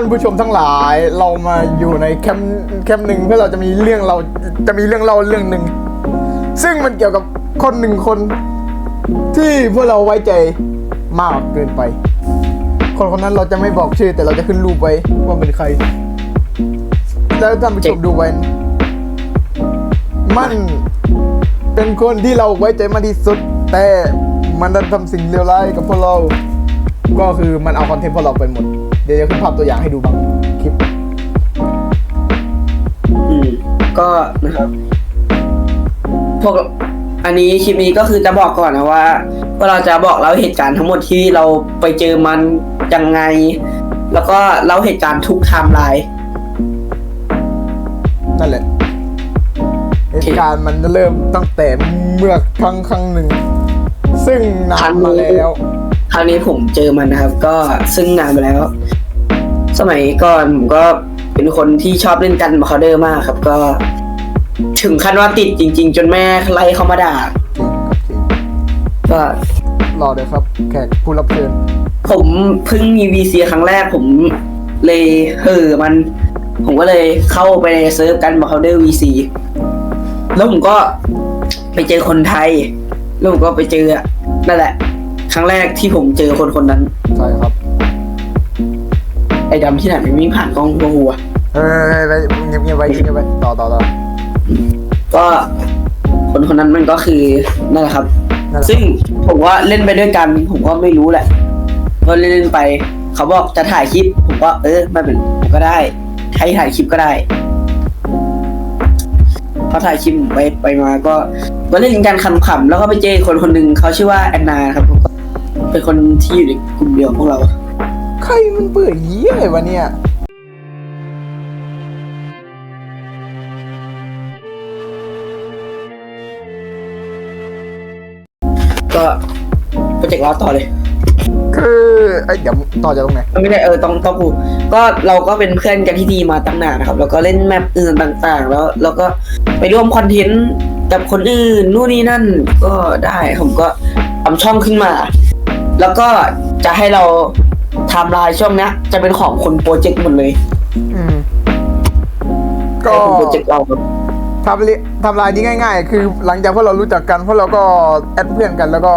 านผู้ชมทั้งหลายเรามาอยู่ในแคมป์แคมป์หนึ่งเพื่อเราจะมีเรื่องเราจะมีเรื่องเล่าเรื่องหนึ่งซึ่งมันเกี่ยวกับคนหนึ่งคน ที่พวกเราไว้ใจมากเกินไป คนคนนั้นเราจะไม่บอกชื่อแต่เราจะขึ้นรูปไว้ว่าเป็นใครแล้วท่านผู้ชมดูไว้มันเป็นคนที่เราไว้ใจมากที่สุด แต่มันดันทำสิ่งเลวร้ายกับพวกเรา ก็คือมันเอาคอนเทนต์พวกเราไปหมด ดี๋ยวจะขึ้นภาพตัวอย่างให้ดูบางคลิป อืมก็นะครับ พวกอันนี้คลิปนี้ก็คือจะบอกก่อนนะว่าว่าเราจะบอกเล่าเหตุการณ์ทั้งหมดที่เราไปเจอมันยังไง แล้วก็เล่าเหตุการณ์ทุกไทม์ไลน์นั่นแหละเหตุการณ์มันเริ่มตั้งแต่เมื่อครั้งครั้งหนึ่ง ซึ่งนานมาแล้ว ครั้งนี้ผมเจอมันนะครับ ก็ซึ่งนานไปแล้ว สมัยก่อนผมก็เป็นคนที่ชอบเล่นกันมาคาเดอร์มากครับ ก็ ถึงขั้นว่าติดจริง ๆ จนแม่ไล่เขามาด่าริงครับจริงก็รอเลยครับ แขกผู้รับเชิญผมเพิ่งมี VC ครั้งแรกผมเลยเห่อมัน ผมก็เลยเข้าไปในเซิร์ฟกันมาเขาเดอร์ VC แล้วผมก็ไปเจอคนไทย แล้วผมก็ไปเจอนั่นแหละ ครั้งแรกที่ผมเจอคนคนนั้น ใช่ครับ ไอ้ดำที่ไหนไม่มีผ่านกล้องหัวหัวเฮ้ยไปเงียบเงียบไว้เงียบไว้ต่อต่อต่อก็คนคนนั้นมันก็คือนั่นแหละครับ นั่นแหละซึ่งผมว่าเล่นไปด้วยกัน ผมก็ไม่รู้แหละก็เล่นๆไป เขาบอกจะถ่ายคลิป ผมก็เออไม่เป็นผมก็ได้ใช้ถ่ายคลิปก็ได้พอถ่ายคลิปผมไปไปมาก็ก็เล่นกันขำๆแล้วก็ไปเจอคนคนหนึ่งเขาชื่อว่าแอนนาครับผมเป็นคนที่อยู่ในกลุ่มเดียวกับพวกเรา รมันเบื่อเยี่ยวะเนี่ยก็โปรเจกต์เราต่อเลย คือไอ้ยเดี๋ยวต่อจากตรงไหนไม่ได้เออต้องต้องพูดก็เราก็เป็นเพื่อนกันที่ดีมาตั้งนานนะครับ แล้วก็เล่นแมปอื่นต่างๆ แล้วเราก็ไปร่วมคอนเทนต์กับคนอื่นนู่นนี่นั่นก็ได้ผมก็ทำช่องขึ้นมา แล้วก็จะให้เรา ไทำลายช่วงเนี้ยจะเป็นของคนโปรเจกต์หมดเลยอืมก็ให้คนโปรเจกต์เราครับทำลิทำลายนี้ง่าย ๆ คือหลังจากพวกเรารู้จักกันพวกเราก็แอดเพื่อนกันแล้วก็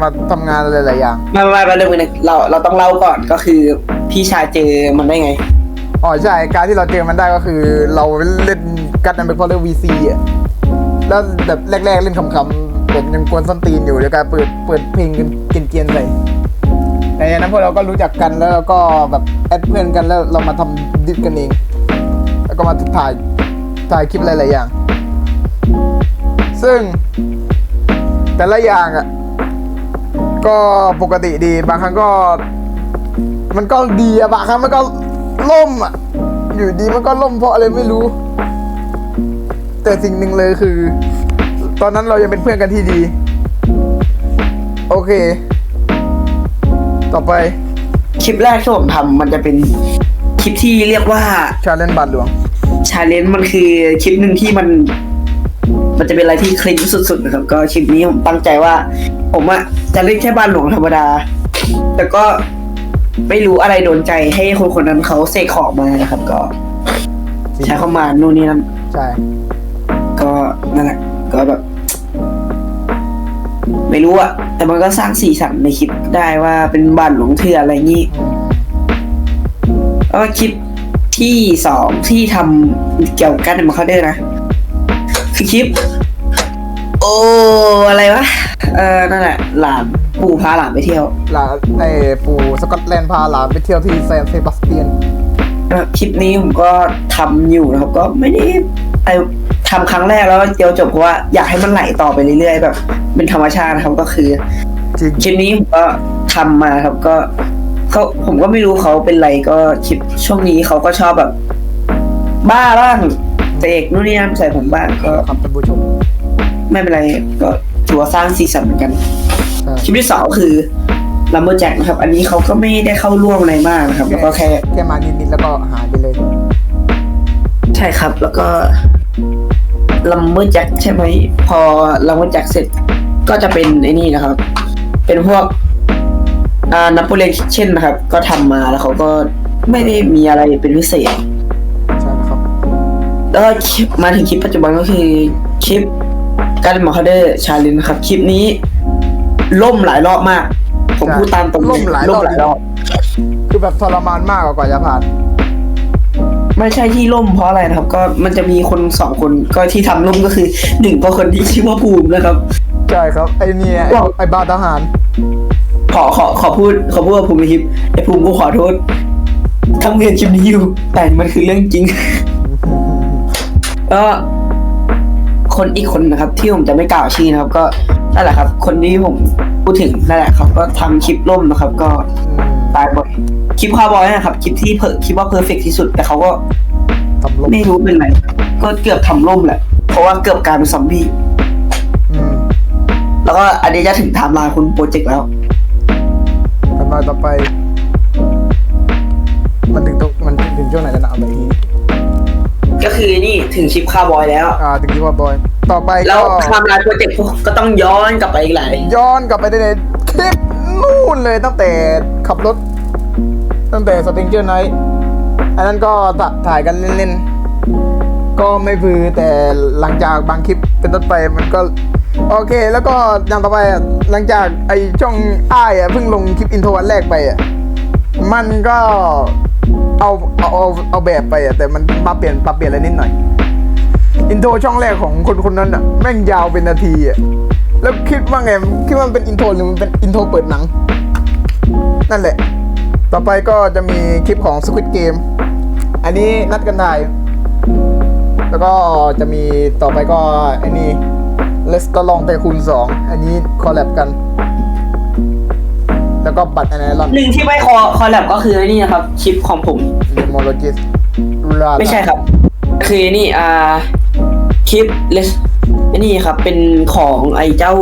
มาทำงานหลายๆอย่างไม่ไม่ไม่เรื่องนึงเราเราต้องเล่าก่อนก็คือพี่ชายเจอมันได้ไงอ๋อใช่การที่เราเจอมันได้ก็คือ เราเล่นกันนันเป็นพอเรื่องวีซีอะแล้วแบบแรก ๆ เล่นขำๆแบบยังกวนส้นตีนอยู่เดี๋ยวการเปิดเปิดเพลงกันเกรียนๆใส่ แต่อย่างนั้นพวกเราก็รู้จักกันแล้วเราก็แบบแอดเพื่อนกันแล้วเรามาทำดิสกันเอง แล้วก็มาถ่ายถ่ายคลิปหลายๆอย่าง ซึ่งแต่ละอย่างอะก็ปกติดีบางครั้งก็ มันก็ดีอะบางครั้งมันก็ล่มอะอยู่ดีมันก็ล่มเพราะอะไรไม่รู้ แต่สิ่งหนึ่งเลยคือ ตอนนั้นเรายังเป็นเพื่อนกันที่ดี โอเค ต่อไปคลิปแรกที่ผมทำมันจะเป็นคลิปที่เรียกว่าชาเลนบัตรหลวงชาเลนจ์มันคือคลิปหนึ่งที่มัน มันจะเป็นอะไรที่คลิงสุดๆนะครับก็คลิปนี้ผมตั้งใจว่า ผมอะจะเล่นแค่บ้านหลวงธรรมดา แต่ก็ไม่รู้อะไรโดนใจให้คนคนนั้นเขาเสกของมานะครับ ก็ ใช้เข้ามานู่นนี่นั่นใช่ ก็นั่นแหละก็แบบ ไม่รู้อะแต่มันก็สร้างสีสันในคลิปได้ว่าเป็นบ้านหลวงเถื่อนอะไรงี้แล้วก็คลิปที่สองที่ทำเกี่ยวกับการมาเขาเดอร์นะ คือคลิป โอ้อะไรวะ เออนั่นแหละหลานปู่พาหลานไปเที่ยวหลานไอ้ปู่สกอตแลนด์พาหลานไปเที่ยวที่แซนเซบาสเตียนนะครับคลิปนี้ผมก็ทำอยู่นะครับก็ไม่ได้ไอ ทำครั้งแรกแล้วก็เดียวจบเพราะว่าอยากให้มันไหลต่อไปเรื่อยๆแบบ เป็นธรรมชาตินะครับก็คือจริงคลิปนี้ผมก็ทำมาครับก็เขาผมก็ไม่รู้เขาเป็นไรก็คลิปช่วงนี้เขาก็ชอบแบบ บ้าบ้างเตะนู่นนี่นั่นใส่ผมบ้างก็ครับท่านผู้ชมไม่เป็นไรก็ถือว่าสร้างสีสันเหมือนกันใช่คลิปที่สองคือลัมเบอร์แจ็คนะครับ อันนี้เขาก็ไม่ได้เข้าร่วมอะไรมากนะครับ แล้วก็แค่แค่มานิดๆแล้วก็หายไปเลย ใช่ครับแล้วก็ ลัมเบอร์แจ็คใช่ไหม พอลัมเบอร์แจ็คเสร็จก็จะเป็นไอ้นี่นะครับ เป็นพวกอ่านับโปเลียนคิเช่นนะครับ ก็ทำมาแล้วเขาก็ไม่ได้มีอะไรเป็นพิเศษใช่ครับแล้วก็คลิปมาถึงคลิปปัจจุบันก็คือคลิปการมาคาเดอร์ชาลินนะครับ คลิปนี้ล่มหลายรอบมาก ผมใช่พูดตามตรงล่มหลายรอบล่มหลายรอบคือแบบทรมานมากกว่าจะผ่าน ไม่ใช่ที่ล่มเพราะอะไรนะครับ ก็มันจะมีคนสองคนก็ที่ทำล่มก็คือหนึ่งก็คนที่ชื่อว่าภูมินะครับ ใช่ครับ ไอ้เนี่ยไอ้ว้าวไอ้บาทหาร ขอขอขอพูดขอพูดกับภูมิในคลิปไอ้ภูมิกูขอโทษทำเรียนคลิปนี้อยู่แต่มันคือเรื่องจริง ก็คนอีกคนนะครับ ที่ผมจะไม่กล่าวชื่อนะครับ ก็นั่นแหละครับ คนที่ผมพูดถึงนั่นแหละครับ ก็ทำคลิปล่มนะครับ ก็อืมตายบ่อย คลิปคาร์บอยนะครับคลิปที่เพอคิดว่าเพอร์เฟกที่สุด แต่เขาก็ทำลบไม่รู้เป็นไรก็เกือบทำล่มแหละ เพราะว่าเกือบกลายเป็นซอมบี้อืมแล้วก็อันนี้จะถึงไทม์ไลน์คุณโปรเจกต์แล้วทำลายต่อไป มันถึงตรงมันถึงช่วงไหนแล้วนะเอาไปทีก็คือนี่ถึงคลิปคาร์บอยแล้ว อ่าถึงที่ว่าบอย ต่อไปแล้วก็ไทม์ไลน์โปรเจกต์ก็ต้องย้อนกลับไปอีกหลายย้อนกลับไปได้เลยคลิปนู่นเลยตั้งแต่ขับรถ ตั้งแต่สติงเจอร์ไนท์อันนั้นก็ตัดถ่ายกันเล่นๆ ก็ไม่พือแต่หลังจากบางคลิปเป็นต้นไปมันก็ โอเค แล้วก็อย่างต่อไปหลังจากไอช่องอ้ายอะเพิ่งลงคลิปอินโทรวันแรกไปอะมันก็เอาเอาเอาเอาแบบไปอะแต่มันปรับเปลี่ยนปรับเปลี่ยนอะไรนิดหน่อย อินโทรช่องแรกของคนคนนั้นอะแม่งยาวเป็นนาทีอะแล้วคิดว่าไงคิดว่ามันเป็นอินโทรหรือมันเป็นอินโทรเปิดหนัง นั่นแหละ ต่อไปก็จะมีคลิปของ Squid Game อันนี้นัดกันถ่าย แล้วก็จะมีต่อไปก็อ้นี่ Let's ก็ลองแต่คูณสองอันนี้คอลแลบกัน แล้วก็บัตรแอนไอรอนหนึ่งที่ไม่คอคอลแลบก็คือนี่นะครับคลิปของผมเดโมโลจิสไม่ใช่ครับ คือนี่อ่าคลิปเลสนี่ครับเป็นของไอ้เจ้า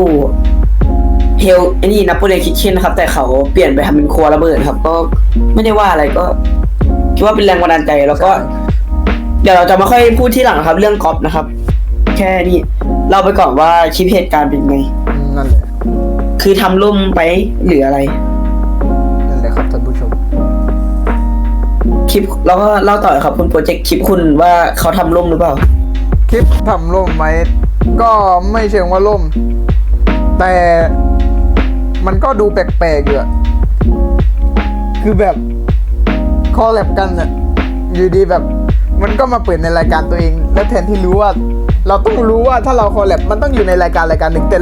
เฮลไอ้นี่นับโปเลียนคิทเช่นนะครับ แต่เขาเปลี่ยนไปทำเป็นครัวระเบิดครับ ก็ไม่ได้ว่าอะไรก็คิดว่าเป็นแรงบันดาลใจแล้วก็ เดี๋ยวเราจะมาค่อยพูดที่หลังนะครับ เรื่องกอล์ฟนะครับ แค่นี้เล่าไปก่อนว่าคลิปเหตุการณ์เป็นไงอืมนั่นแหละคือทำล่มไปหรืออะไร นั่นแหละครับท่านผู้ชม คลิปแล้วก็เล่าต่อครับคุณโปรเจกต์คลิปคุณว่าเขาทำล่มหรือเปล่า คลิปทำล่มไหมก็ไม่เชิงว่าล่ม แต่ มันก็ดูแปลกๆอยู่อะคือแบบคอแลบกันอะอยู่ดีแบบ มันก็มาเปิดในรายการตัวเอง แล้วแทนที่รู้ว่า เราต้องรู้ว่าถ้าเราคอแลบมันต้องอยู่ในรายการรายการหนึ่งแต่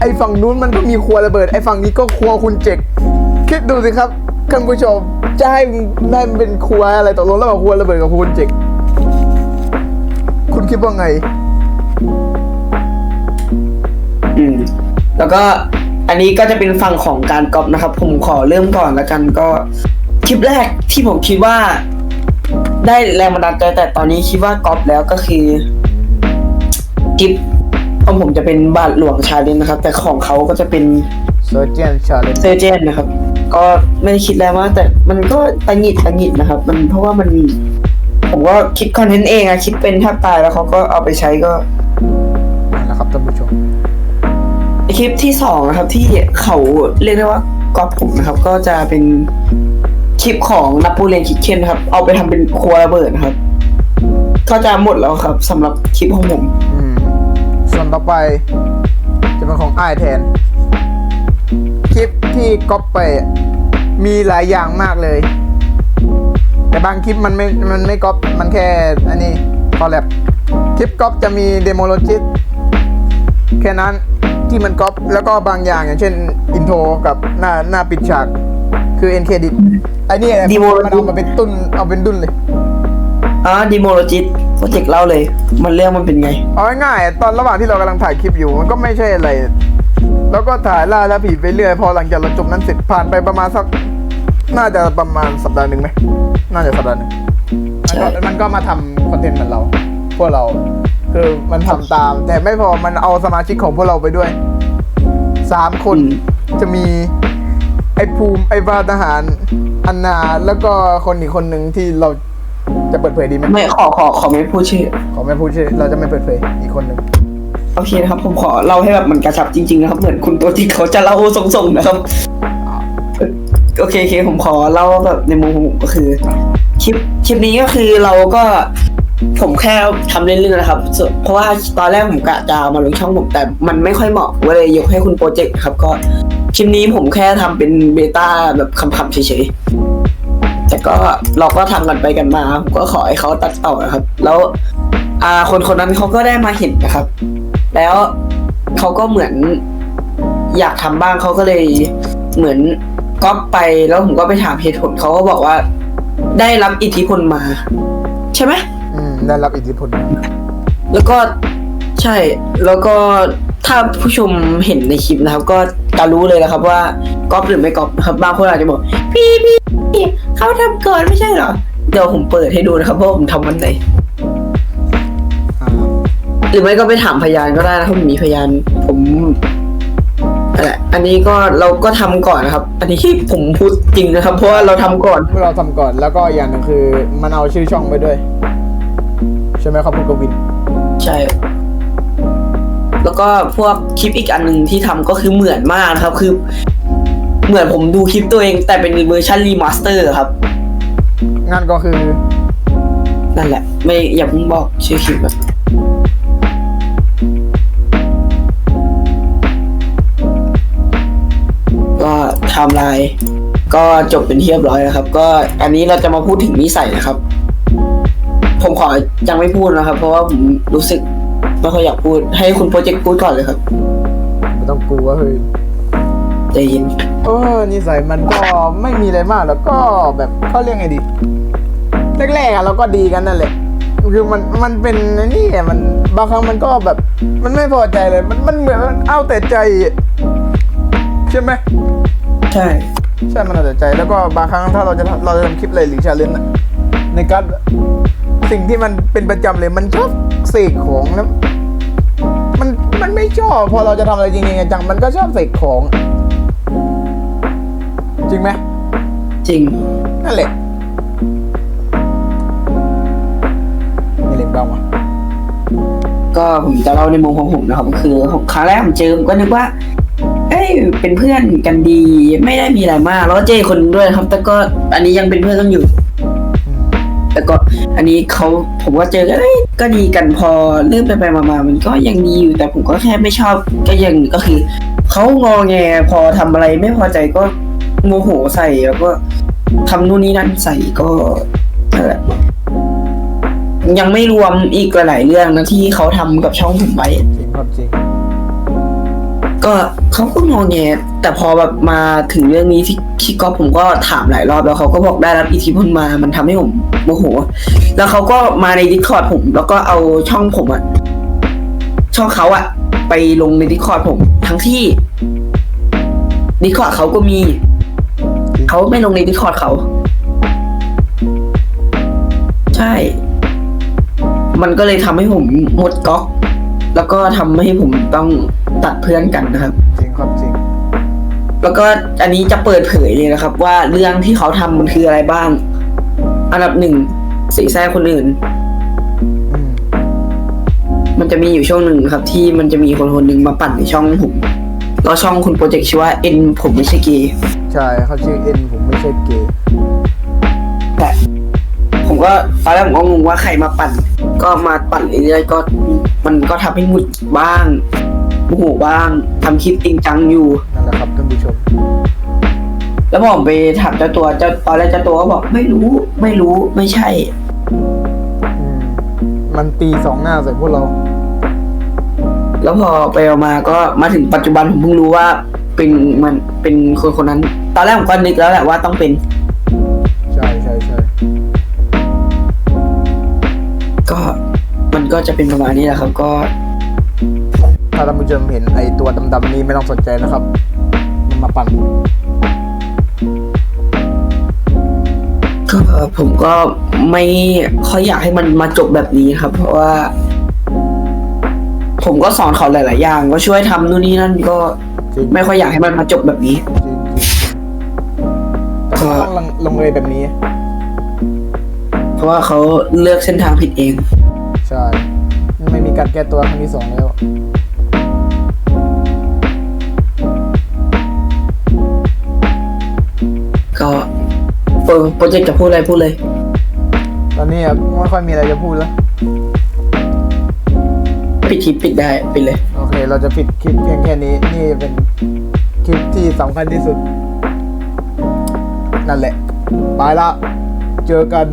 ไอฝั่งนู้นมันก็มีครัวระเบิดไอฝั่งนี้ก็ครัวคุณเจกคิดดูสิครับท่านผู้ชมจะให้ได้เป็นครัวอะไรตกลงระหว่างครัวระเบิดกับคุณเจกคุณคิดว่าไง อืม แล้วก็ อันนี้ก็จะเป็นฝั่งของการก๊อปนะครับ ผมขอเริ่มก่อนแล้วกันก็คลิปแรกที่ผมคิดว่า ได้แรงบันดาลใจแต่ตอนนี้คิดว่าก๊อปแล้วก็คือคลิปของผมจะเป็นบาทหลวงชาเลนนะครับ แต่ของเขาก็จะเป็นเซอร์เจียนชาเลนเซอร์เจนนะครับ ก็ไม่ได้คิดแล้วว่า แต่มันก็ตังหงิดตังหงิดนะครับ มันเพราะว่ามันผมก็คิดคอนเทนต์เองอะคิดเป็นแทบตายแล้วเขาก็เอาไปใช้ก็นั่นแหละครับท่านผู้ชม คลิปที่สองนะครับที่เขาเรียกได้ว่ากอบผมนะครับ ก็จะเป็นคลิปของนับปูเรียนคิดเชนครับ เอาไปทำเป็นครัวระเบิดครับ ก็จะหมดแล้วครับสำหรับคลิปของผมส่วนต่อไป จะเป็นของไอแทน คลิปที่ก๊อปไปมีหลายอย่างมากเลย แต่บางคลิปมันไม่มันไม่ก๊อปมันแค่อันนี้คอลแลบคลิปก๊อปจะมีเดโมโลจิสแค่นั้น ที่มันก๊อปแล้วก็บางอย่างอย่างเช่นอินโทรกับหน้าหน้าปิดฉากคือเอ็นเครดิตไอ้นี่ Demonologist มันเอามาเป็นตุ้นเอาเป็นดุนเลยอ่าดีโมโลจิตโปรเจกต์เล่าเลย มันเรื่องมันเป็นไงเอาง่ายๆตอนระหว่างที่เรากำลังถ่ายคลิปอยู่มันก็ไม่ใช่อะไร แล้วก็ถ่ายล่าแล้วผีไปเรื่อย พอหลังจากเราจบนั้นเสร็จผ่านไปประมาณสัก น่าจะประมาณสัปดาห์หนึ่งไหมน่าจะสัปดาห์หนึ่งใช่มันก็มันก็มาทำคอนเทนต์เหมือนเรา พวกเรา คือมันทำตาม แต่ไม่พอมันเอาสมาชิกของพวกเราไปด้วยสามคนจะมี ไอ้ภูมิไอ้บาทหารอันนาแล้วก็คนอีกคนหนึ่งที่เราจะเปิดเผยดีไหมไม่ขอขอขอไม่พูดชื่อ ขอไม่พูดชื่อเราจะไม่เปิดเผยอีกคนหนึ่งโอเคนะครับ ผมขอเล่าให้แบบมันกระชับจริงๆนะครับ เหมือนคุณตัวที่เขาจะเล่าส่งๆนะครับ โอเคโอเคผมขอเล่าแบบในมุมของผมก็คือ คลิปคลิปนี้ก็คือเราก็ ผมแค่ทำเล่นๆนะครับ เพราะว่าตอนแรกผมกะจะมาลงช่องผมแต่มันไม่ค่อยเหมาะก็เลยยกให้คุณโปรเจกต์ครับ ก็คลิปนี้ผมแค่ทำเป็นเบต้าแบบคำๆเฉยๆแต่ก็เราก็ทำกันไปกันมาผมก็ขอให้เขาตัดต่อนะครับ แล้วอ่าคนคนนั้นเขาก็ได้มาเห็นนะครับ แล้วเขาก็เหมือนอยากทำบ้างเขาก็เลยเหมือนก๊อปไปแล้วผมก็ไปถามเหตุผลเขาก็บอกว่า ได้รับอิทธิพลมา ใช่ไหม ได้รับอิทธิพล แล้วก็ใช่แล้วก็ถ้าผู้ชมเห็นในคลิปนะครับ ก็จะรู้เลยนะครับว่าก๊อปหรือไม่ก๊อปนะครับบางคนอาจจะบอกพี่พี่พี่เขาทำเกินไม่ใช่เหรอ เดี๋ยวผมเปิดให้ดูนะครับว่าผมทำวันไหนอ่าหรือไม่ก็ไปถามพยานก็ได้นะถ้าผมมีพยานผมนั่นแหละอันนี้ก็เราก็ทำก่อนนะครับ อันนี้ที่ผมพูดจริงนะครับ เพราะว่าเราทำก่อนเมื่อเราทำก่อนแล้วก็อย่างหนึงคือ มันเอาชื่อช่องไปด้วยใช่ไหมครับคุณกวิน ใช่ แล้วก็พวกคลิปอีกอันหนึ่งที่ทำก็คือเหมือนมากนะครับ คือ เหมือนผมดูคลิปตัวเอง แต่เป็นเวอร์ชันรีมาสเตอร์ครับ งั้นก็คือ นั่นแหละ ไม่อย่าเพิ่งบอกชื่อคลิปอะก็ไทม์ไลน์ก็จบเป็นที่เรียบร้อยนะครับ ก็อันนี้เราจะมาพูดถึงนิสัยนะครับ ผมขอยังไม่พูดนะครับ เพราะว่าผมรู้สึกไม่ค่อยอยากพูด ให้คุณโปรเจกต์พูดก่อนเลยครับไม่ต้องกลัวเฮ้ยใจเย็นเออนิสัยมันก็ไม่มีอะไรมากแล้วก็แบบเขาเรียกไงดีแรกๆอะเราก็ดีกันนั่นแหละคือมันมันเป็นไอ้นี่อะมันบางครั้งมันก็แบบ มันไม่พอใจเลย มันมันเหมือนมันเอาแต่ใจอะใช่ไหมใช่ใช่มันเอาแต่ใจแล้วก็บางครั้งถ้าเราจะทำเราจะทำคลิปอะไรหรือชาเลนจ์อะในการ สิ่งที่มันเป็นประจำเลย มันชอบเสกของแล้ว มันมันไม่ชอบ พอเราจะทำอะไรจริงๆจังๆมันก็ชอบเสกของ จริงไหมจริงนั่นแหละมีเล็กบ้างวะก็ผมจะเล่าในมุมของผมนะครับคือผมครั้งแรกผมเจอผมก็นึกว่า เอ้ยเป็นเพื่อนกันดี ไม่ได้มีอะไรมาก แล้วก็เจอคนด้วยครับ แต่ก็อันนี้ยังเป็นเพื่อนกันอยู่อื มแต่ก็อันนี้เขาผมก็เจอกันเอ้ยก็ดีกันพอเริ่มไปไปมา มันก็ยังดีอยู่ แต่ผมก็แค่ไม่ชอบก็ยังก็คือเขางอแงพอทำอะไรไม่พอใจก็โมโหใส่แล้วก็ทำนู่นนี่นั่นใส่ก็นั่นแหละยังไม่รวมอีกหลายเรื่องนะที่เขาทำกับช่องผมไว้จริงครับจริง ก็เขาก็งอแงแต่พอแบบมาถึงเรื่องนี้ที่ที่ก๊อฟผมก็ถามหลายรอบแล้วเขาก็บอกได้รับอิทธิพลมา มันทำให้ผมโมโห แล้วเขาก็มาในดิสคอร์ดผม แล้วก็เอาช่องผมอะช่องเขาอะไปลงในดิสคอร์ดผม ทั้งที่ดิสคอร์ดเขาก็มี เขาไม่ลงในดิสคอร์ดเขา ใช่ มันก็เลยทำให้ผมหมดก๊อก แล้วก็ทำให้ผมต้อง ตัดเพื่อนกันนะครับ จริงครับจริง แล้วก็อันนี้จะเปิดเผยเลยนะครับ ว่าเรื่องที่เขาทำมันคืออะไรบ้าง อันดับหนึ่งสีแซ่คนอื่น อืมมันจะมีอยู่ช่วงหนึ่งครับ ที่มันจะมีคนคนหนึ่งมาปั่นในช่องผมแล้วช่องคุณโปรเจกต์ชื่อว่าเอ็นผมไม่ใช่เกย์ใช่เขาชื่อเอ็นผมไม่ใช่เกย์แต่ผมก็ตอนแรกผมก็งงว่าใครมาปั่น ก็มาปั่นเรื่อยๆก็มันก็ทำให้หงุดหงิดบ้าง โมโหบ้างทำคลิปจริงจังอยู่ นั่นแหละครับท่านผู้ชม แล้วพอผมไปถามเจ้าตัวเจ้าตอนแรกเจ้าตัวก็บอกไม่รู้ไม่รู้ไม่ใช่ อืม มันตีสองหน้าใส่พวกเรา แล้วพอไปเอามาก็มาถึงปัจจุบันผมเพิ่งรู้ว่า เป็นมันเป็นคนคนนั้น ตอนแรกผมก็นึกแล้วแหละว่าต้องเป็น ใช่ใช่ใช่ก็มันก็จะเป็นประมาณนี้แหละครับ ก็ถ้า ท่านผู้ชมเห็นไอตัวดำๆนี้ไม่ต้องสนใจนะครับ มันมาปั่นก็ผมก็ไม่ค่อยอยากให้มันมาจบแบบนี้ครับ เพราะว่า ผมก็สอนเขาหลาย ๆ อย่าง ก็ช่วยทำนู่นนี่นั่นก็จริงไม่ค่อยอยากให้มันมาจบแบบนี้จริงจริงแต่ก็ต้องลงลงเลยแบบนี้ เพราะว่าเขาเลือกเส้นทางผิดเอง ใช่ ไม่มีการแก้ตัวครั้งที่สองแล้ว โปรโปรเจกต์จะพูดอะไรพูดเลย ตอนนี้อะไม่ค่อยมีอะไรจะพูดแล้ว ปิดคลิปปิดได้ปิดเลย โอเค เราจะปิดคลิปเพียงแค่นี้ นี่เป็นคลิปที่สำคัญที่สุด นั่นแหละ ไปละ เจอกัน